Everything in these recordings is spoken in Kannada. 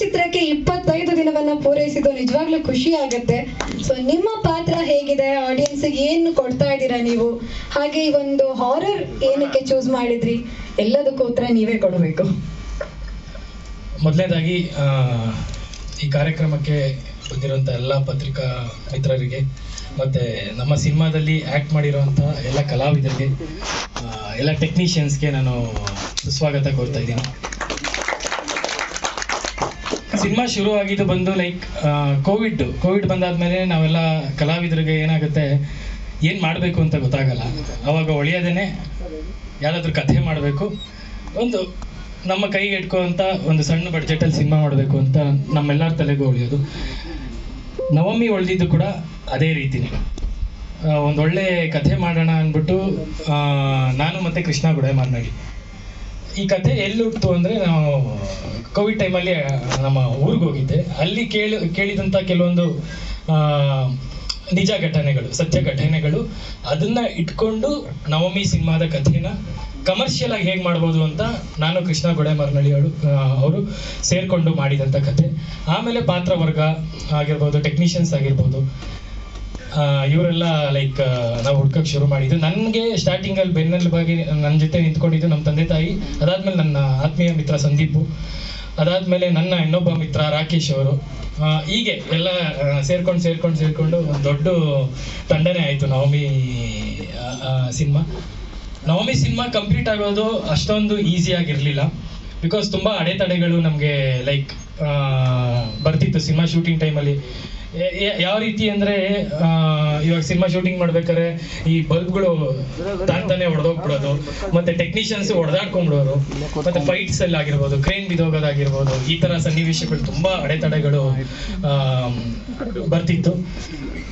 ಚಿತ್ರಕ್ಕೆ ಇಪ್ಪತ್ತೈದು ದಿನವನ್ನ ಪೂರೈಸಿದ್ದು ನಿಜವಾಗ್ಲೂ ಖುಷಿ ಆಗುತ್ತೆ. ಸೊ ನಿಮ್ಮ ಪಾತ್ರ ಹೇಗಿದೆ? ಆಡಿಯನ್ಸ್ ಏನು ಕೊಡ್ತಾ ಇದ್ದೀರಾ ನೀವು? ಹಾಗೆ ಈ ಒಂದು ಹಾರರ್ ಏನಕ್ಕೆ ಚೂಸ್ ಮಾಡಿದ್ರಿ? ಎಲ್ಲದಕ್ಕೂ ಉತ್ತರ ನೀವೇ ಕೊಡಬೇಕು. ಮೊದಲನೇದಾಗಿ ಈ ಕಾರ್ಯಕ್ರಮಕ್ಕೆ ಬಂದಿರುವಂಥ ಎಲ್ಲ ಪತ್ರಿಕಾ ಮಿತ್ರರಿಗೆ, ಮತ್ತು ನಮ್ಮ ಸಿನಿಮಾದಲ್ಲಿ ಆ್ಯಕ್ಟ್ ಮಾಡಿರುವಂಥ ಎಲ್ಲ ಕಲಾವಿದರಿಗೆ ಎಲ್ಲ ಟೆಕ್ನಿಷಿಯನ್ಸ್ಗೆ ನಾನು ಸುಸ್ವಾಗತ ಕೋರ್ತಾ ಇದ್ದೀನಿ. ಸಿನಿಮಾ ಶುರುವಾಗಿದ್ದು ಬಂದು ಲೈಕ್ ಕೋವಿಡ್ ಕೋವಿಡ್ ಬಂದಾದ್ಮೇಲೆ ನಾವೆಲ್ಲ ಕಲಾವಿದರಿಗೆ ಏನಾಗುತ್ತೆ, ಏನು ಮಾಡಬೇಕು ಅಂತ ಗೊತ್ತಾಗಲ್ಲ. ಅವಾಗ ಒಳ್ಳೆಯದೇನೆ ಯಾರಾದರೂ ಕಥೆ ಮಾಡಬೇಕು, ಒಂದು ನಮ್ಮ ಕೈಗೆ ಇಟ್ಕೋಂಥ ಒಂದು ಸಣ್ಣ ಬಡ್ಜೆಟಲ್ಲಿ ಸಿನಿಮಾ ಮಾಡಬೇಕು ಅಂತ ನಮ್ಮೆಲ್ಲರ ತಲೆಗೂ ಉಳಿಯೋದು ನವಮಿ ಒಳ್ದಿದ್ದು ಕೂಡ ಅದೇ ರೀತಿನೇ. ಒಂದೊಳ್ಳೆ ಕಥೆ ಮಾಡೋಣ ಅಂದ್ಬಿಟ್ಟು ನಾನು ಮತ್ತೆ ಕೃಷ್ಣ ಗುಡೆ ಮಾತನಾಡಿ ಈ ಕತೆ ಎಲ್ಲಿ ಹುಟ್ಟಿತು ಅಂದರೆ ನಾವು ಕೋವಿಡ್ ಟೈಮಲ್ಲಿ ನಮ್ಮ ಊರಿಗೆ ಹೋಗಿದ್ದೆ. ಅಲ್ಲಿ ಕೇಳಿ ಕೇಳಿದಂಥ ಕೆಲವೊಂದು ನಿಜ ಘಟನೆಗಳು, ಸತ್ಯ ಘಟನೆಗಳು, ಅದನ್ನ ಇಟ್ಕೊಂಡು ನವಮಿ ಸಿನಿಮಾದ ಕಥೆನ ಕಮರ್ಷಿಯಲ್ ಆಗಿ ಹೇಗೆ ಮಾಡ್ಬೋದು ಅಂತ ನಾನು ಕೃಷ್ಣ ಗೊಡೆಮರ್ನಳ್ಳಿ ಅವರು ಅವರು ಸೇರಿಕೊಂಡು ಮಾಡಿದಂಥ ಕಥೆ ಆಮೇಲೆ ಪಾತ್ರ ವರ್ಗ ಆಗಿರ್ಬೋದು ಟೆಕ್ನಿಷಿಯನ್ಸ್ ಆಗಿರ್ಬೋದು ಇವರೆಲ್ಲ ಲೈಕ್ ನಾವು ಹುಡ್ಕಕ್ ಶುರು ಮಾಡಿದ್ದು. ನನಗೆ ಸ್ಟಾರ್ಟಿಂಗ್ ಅಲ್ಲಿ ಬೆನ್ನಲ್ಲಿ ಬಗ್ಗೆ ನನ್ನ ಜೊತೆ ನಿಂತ್ಕೊಂಡಿದ್ದು ನಮ್ಮ ತಂದೆ ತಾಯಿ. ಅದಾದ್ಮೇಲೆ ನನ್ನ ಆತ್ಮೀಯ ಮಿತ್ರ ಸಂದೀಪು. ಅದಾದ್ಮೇಲೆ ನನ್ನ ಇನ್ನೊಬ್ಬ ಮಿತ್ರ ರಾಕೇಶ್ ಅವರು. ಹೀಗೆ ಎಲ್ಲ ಸೇರ್ಕೊಂಡು ಸೇರ್ಕೊಂಡು ಸೇರ್ಕೊಂಡು ಒಂದು ದೊಡ್ಡ ತಂಡನೇ ಆಯಿತು Navami cinema. Navami cinema complete ಆಗೋದು ಅಷ್ಟೊಂದು ಈಸಿ ಆಗಿರಲಿಲ್ಲ. ಬಿಕಾಸ್ ತುಂಬ ಅಡೆತಡೆಗಳು ನಮಗೆ ಲೈಕ್ ಬರ್ತಿತ್ತು ಸಿನಿಮಾ ಶೂಟಿಂಗ್ ಟೈಮಲ್ಲಿ ಯಾವ ರೀತಿ ಅಂದ್ರೆ ಇವಾಗ ಸಿನಿಮಾ ಶೂಟಿಂಗ್ ಮಾಡ್ಬೇಕಾದ್ರೆ ಈ ಬಲ್ಬ್ಗಳು ತಾಂತಾನೆ ಹೊಡೆದೋಗ್ಬಿಡೋದು ಮತ್ತೆ ಟೆಕ್ನಿಷಿಯನ್ಸ್ ಹೊಡೆದಾಡ್ಕೊಂಡ್ಬಿಡೋರು ಮತ್ತೆ ಫೈಟ್ಸ್ ಅಲ್ಲಿ ಆಗಿರ್ಬೋದು ಕ್ರೇನ್ ಬಿದೋಗೋದಾಗಿರ್ಬೋದು ಈ ತರ ಸನ್ನಿವೇಶಗಳು ತುಂಬಾ ಅಡೆತಡೆಗಳು ಬರ್ತಿತ್ತು.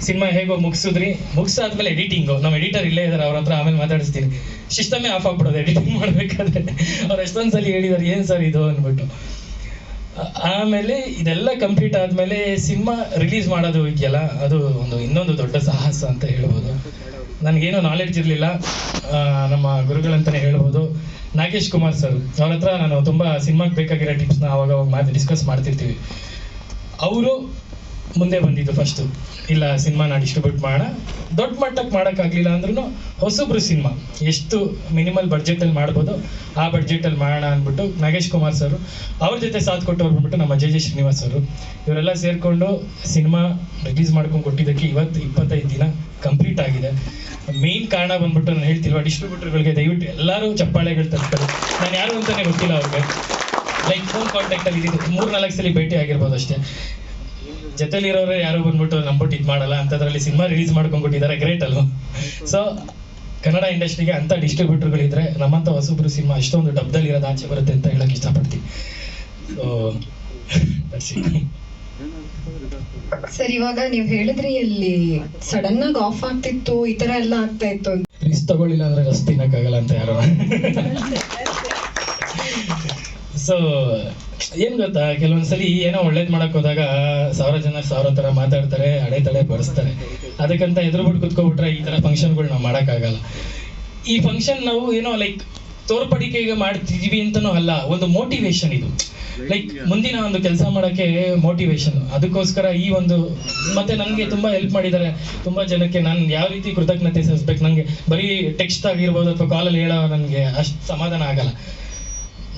ಸಿನಿಮಾ ಹೇಗೋ ಮುಗಿಸಿದ್ರಿ? ಮುಗಿಸಾದ್ಮೇಲೆ ಎಡಿಟಿಂಗು ನಮ್ಮ ಎಡಿಟರ್ ಇಲ್ಲೇ ಇದ್ದಾರೆ ಅವ್ರ ಹತ್ರ ಆಮೇಲೆ ಮಾತಾಡಿಸ್ತೀನಿ. ಸಿಸ್ಟಮೇ ಆಫ್ ಆಗ್ಬಿಡೋದು ಎಡಿಟಿಂಗ್ ಮಾಡ್ಬೇಕಾದ್ರೆ. ಅವ್ರು ಎಷ್ಟೊಂದ್ಸಲಿ ಹೇಳಿದಾರೆ, ಏನ್ ಸರ್ ಇದು? ಅಂದ್ಬಿಟ್ಟು. ಆಮೇಲೆ ಇದೆಲ್ಲ ಕಂಪ್ಲೀಟ್ ಆದ್ಮೇಲೆ ಸಿನಿಮಾ ರಿಲೀಸ್ ಮಾಡೋದು ಇದೆಯಲ್ಲ, ಅದು ಒಂದು ಇನ್ನೊಂದು ದೊಡ್ಡ ಸಾಹಸ ಅಂತ ಹೇಳ್ಬೋದು. ನನಗೇನು ನಾಲೆಡ್ಜ್ ಇರಲಿಲ್ಲ. ನಮ್ಮ ಗುರುಗಳಂತಲೇ ಹೇಳ್ಬೋದು. ನಾಗೇಶ್ ಕುಮಾರ್ ಸರ್ ಅವ್ರ ಹತ್ರ ನಾನು ತುಂಬ ಸಿನಿಮಾಗೆ ಬೇಕಾಗಿರೋ ಟಿಪ್ಸ್ನ ಅವಾಗ ಅವಾಗ ಮಾತು ಡಿಸ್ಕಸ್ ಮಾಡ್ತಿರ್ತೀವಿ. ಅವರು ಮುಂದೆ ಬಂದಿದ್ದು ಫಸ್ಟು ಇಲ್ಲ ಸಿನಿಮಾನ ಡಿಸ್ಟ್ರಿಬ್ಯೂಟ್ ಮಾಡೋಣ ದೊಡ್ಡ ಮಟ್ಟಕ್ಕೆ ಮಾಡೋಕ್ಕಾಗಲಿಲ್ಲ ಅಂದ್ರೂ ಹೊಸಬ್ರು ಸಿನಿಮಾ ಎಷ್ಟು ಮಿನಿಮಲ್ ಬಡ್ಜೆಟಲ್ಲಿ ಮಾಡ್ಬೋದು, ಆ ಬಡ್ಜೆಟಲ್ಲಿ ಮಾಡೋಣ ಅಂದ್ಬಿಟ್ಟು ನಾಗೇಶ್ ಕುಮಾರ್ ಸರ್, ಅವ್ರ ಜೊತೆ ಸಾಥ್ ಕೊಟ್ಟವ್ರು ಬಂದ್ಬಿಟ್ಟು ನಮ್ಮ ಜೆ ಜೆ ಶ್ರೀನಿವಾಸ್ ಅವರು ಇವರೆಲ್ಲ ಸೇರಿಕೊಂಡು ಸಿನಿಮಾ ರಿಲೀಸ್ ಮಾಡ್ಕೊಂಡು ಕೊಟ್ಟಿದ್ದಕ್ಕೆ ಇವತ್ತು ಇಪ್ಪತ್ತೈದು ದಿನ ಕಂಪ್ಲೀಟ್ ಆಗಿದೆ. ಮೇನ್ ಕಾರಣ ಬಂದ್ಬಿಟ್ಟು ನಾನು ಹೇಳ್ತಿಲ್ವಾ ಡಿಸ್ಟ್ರಿಬ್ಯೂಟರ್ಗಳಿಗೆ ದಯವಿಟ್ಟು ಎಲ್ಲರೂ ಚಪ್ಪಾಳೆಗಳು ತರ್ತಾರೆ ನಾನು ಯಾರು ಅಂತಲೇ ಗೊತ್ತಿಲ್ಲ ಅವ್ರಿಗೆ. ಲೈಕ್ ಫೋನ್ ಕಾಂಟ್ಯಾಕ್ಟಲ್ಲಿ ಇದ್ದಿದ್ದು ಮೂರು ನಾಲ್ಕು ಸಲ ಭೇಟಿ ಆಗಿರ್ಬೋದು ಅಷ್ಟೇ. ಜೊತೆಲಿರೋರು ಯಾರು ಬಂದ್ಬಿಟ್ಟು ನಂಬಿಟ್ಟು ಇದು ಮಾಡಲ್ಲ ಅಂತದ್ರಲ್ಲಿ ಸಿನಿಮಾ ರಿಲೀಸ್ ಮಾಡ್ಕೊಂಡ್ಬಿಟ್ಟಿದ್ದಾರೆ ಗ್ರೇಟ್ ಅಲ್ವಾ? ಸೊ ಕನ್ನಡ ಇಂಡಸ್ಟ್ರಿಗೆ ಅಂತ ಡಿಸ್ಟ್ರಿಬ್ಯೂಟರ್ಗಳಿದ್ರೆ ನಮ್ಮಂತ ಹೊಸಬ್ರು ಸಿನಿಮಾ ಅಷ್ಟೊಂದು ಡಬ್ದಲ್ಲಿ ಇರೋದು ಆಚೆ ಬರುತ್ತೆ ಅಂತ ಹೇಳಕ್ ಇಷ್ಟಪಡ್ತೀನಿ. ಸೊ ಸರ್ ಇವಾಗ ನೀವು ಹೇಳಿದ್ರಿ ಅಲ್ಲಿ ಸಡನ್ ಆಗಿ ಆಫ್ ಆಗ್ತಿತ್ತು ಈ ತರ ಎಲ್ಲ ಆಗ್ತಾ ಇತ್ತು ಅಂತ. ರಿಸ್ಕ್ ತಗೊಳ್ಳಿಲ್ಲ ಅಂದ್ರೆ ರಸ್ ತಿನ್ನಕ್ಕಾಗಲ್ಲ ಅಂತ ಯಾರು. ಸೊ ಏನ್ ಗೊತ್ತಾ? ಕೆಲವೊಂದ್ಸಲಿ ಏನೋ ಒಳ್ಳೇದ್ ಮಾಡಕ್ ಹೋದಾಗ ಸಾವಿರ ಜನ ಸಾವಿರ ತರ ಮಾತಾಡ್ತಾರೆ, ಅಡೆತಡೆ ಬರೆಸ್ತಾರೆ ಅದಕ್ಕಂತ ಎದುರು ಬಿಟ್ಟು ಕುತ್ಕೊಬಿಟ್ರೆ ಈ ತರ ಫಂಕ್ಷನ್ಗಳು ನಾವು ಮಾಡಕ್ಕಾಗಲ್ಲ. ಈ ಫಂಕ್ಷನ್ ನಾವು ಏನೋ ಲೈಕ್ ತೋರ್ಪಡಿಕೆಗೆ ಮಾಡ್ತಿದೀವಿ ಅಂತನೂ ಅಲ್ಲ, ಒಂದು ಮೋಟಿವೇಶನ್ ಇದು. ಲೈಕ್ ಮುಂದಿನ ಒಂದು ಕೆಲಸ ಮಾಡಕ್ಕೆ ಮೋಟಿವೇಶನ್ ಅದಕ್ಕೋಸ್ಕರ ಈ ಒಂದು, ಮತ್ತೆ ನನಗೆ ತುಂಬಾ ಹೆಲ್ಪ್ ಮಾಡಿದ್ದಾರೆ. ತುಂಬಾ ಜನಕ್ಕೆ ನಾನು ಯಾವ ರೀತಿ ಕೃತಜ್ಞತೆ ಸಲ್ಲಿಸ್ಬೇಕು? ನನಗೆ ಬರೀ ಟೆಕ್ಸ್ಟ್ ಆಗಿರ್ಬೋದು ಅಥವಾ ಕಾಲಲ್ಲಿ ಹೇಳೋ ನನಗೆ ಅಷ್ಟು ಸಮಾಧಾನ ಆಗಲ್ಲ.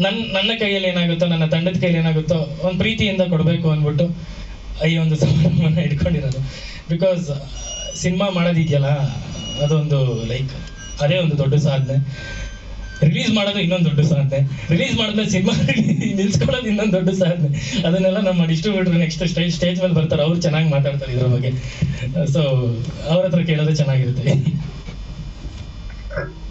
ನನ್ನ ನನ್ನ ಕೈಯಲ್ಲಿ ಏನಾಗುತ್ತೋ, ನನ್ನ ತಂಡದ ಕೈಯಲ್ಲಿ ಏನಾಗುತ್ತೋ ಒಂದು ಪ್ರೀತಿಯಿಂದ ಕೊಡಬೇಕು ಅಂದ್ಬಿಟ್ಟು ಈ ಒಂದು ಸಮಾರಂಭನ ಇಟ್ಕೊಂಡಿರೋದು. ಬಿಕಾಸ್ ಸಿನಿಮಾ ಮಾಡೋದಿದೆಯಲ್ಲ, ಅದೊಂದು ಲೈಕ್ ಅದೇ ಒಂದು ದೊಡ್ಡ ಸಾಧನೆ. ರಿಲೀಸ್ ಮಾಡೋದು ಇನ್ನೊಂದು ದೊಡ್ಡ ಸಾಧನೆ. ರಿಲೀಸ್ ಮಾಡಿದ್ಮೇಲೆ ಸಿನಿಮಾ ನಿಲ್ಸ್ಕೊಳ್ಳೋದು ಇನ್ನೊಂದು ದೊಡ್ಡ ಸಾಧನೆ. ಅದನ್ನೆಲ್ಲ ನಮ್ಮ ಡಿಸ್ಟ್ರಿಬ್ಯೂಟರ್ ನೆಕ್ಸ್ಟ್ ಸ್ಟೇಜ್ ಸ್ಟೇಜ್ ಮೇಲೆ ಬರ್ತಾರೆ. ಅವ್ರು ಚೆನ್ನಾಗಿ ಮಾತಾಡ್ತಾರೆ ಇದ್ರ ಬಗ್ಗೆ. ಸೊ ಅವ್ರ ಹತ್ರ ಕೇಳೋದು ಚೆನ್ನಾಗಿರುತ್ತೆ.